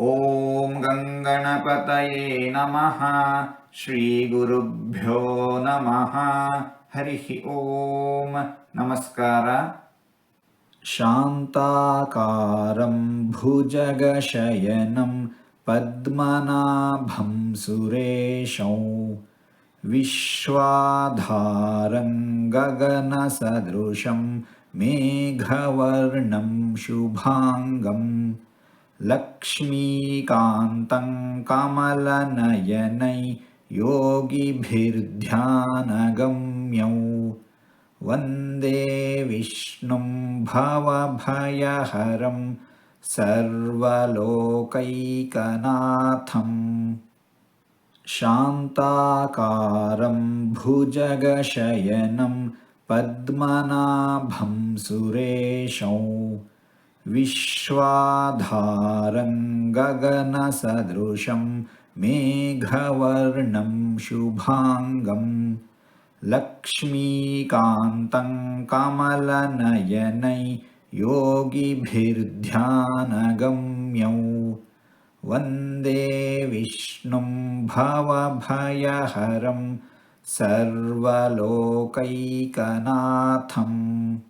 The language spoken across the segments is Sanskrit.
ॐ गङ्गणपतये नमः श्रीगुरुभ्यो नमः। हरिः ॐ नमस्कार। शान्ताकारं भुजगशयनं पद्मनाभं सुरेशौ। विश्वाधारं गगनसदृशं मेघवर्णं शुभाङ्गम् लक्ष्मीकान्तं कमलनयनै योगिभिर्ध्यानगम्यौ। वन्दे विष्णुं भवभयहरं सर्वलोकैकनाथम्। शान्ताकारं भुजगशयनं पद्मनाभं सुरेशौ विश्वाधारं गगनसदृशं मेघवर्णं शुभाङ्गम् लक्ष्मीकान्तं कमलनयनै योगिभिर्ध्यानगम्यौ। वन्दे विष्णुं भवभयहरं सर्वलोकैकनाथम्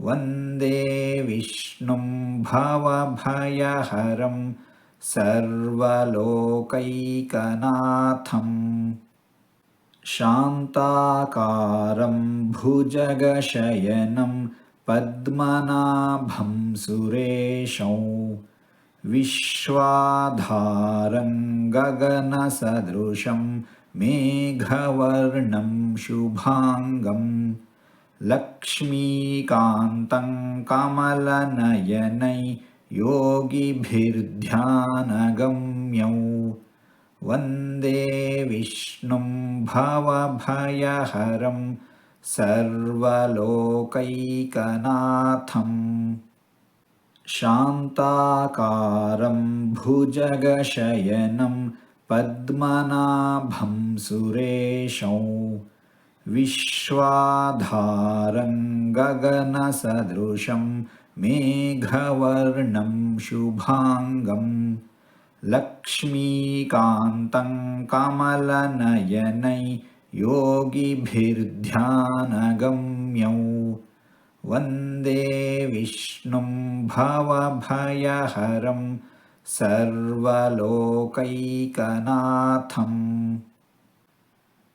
वन्दे विष्णुं भवभयहरं सर्वलोकैकनाथम्। शान्ताकारं भुजगशयनं पद्मनाभं सुरेशौ। विश्वाधारं गगनसदृशं मेघवर्णं शुभाङ्गम् लक्ष्मीकान्तं कमलनयनै योगिभिर्ध्यानगम्यौ। वन्दे विष्णुं भवभयहरं सर्वलोकैकनाथम्। शान्ताकारं भुजगशयनं पद्मनाभं सुरेशौ विश्वाधारं गगनसदृशं मेघवर्णं शुभाङ्गं लक्ष्मीकान्तं कमलनयनै योगिभिर्ध्यानगम्यौ। वन्दे विष्णुं भवभयहरं सर्वलोकैकनाथम्।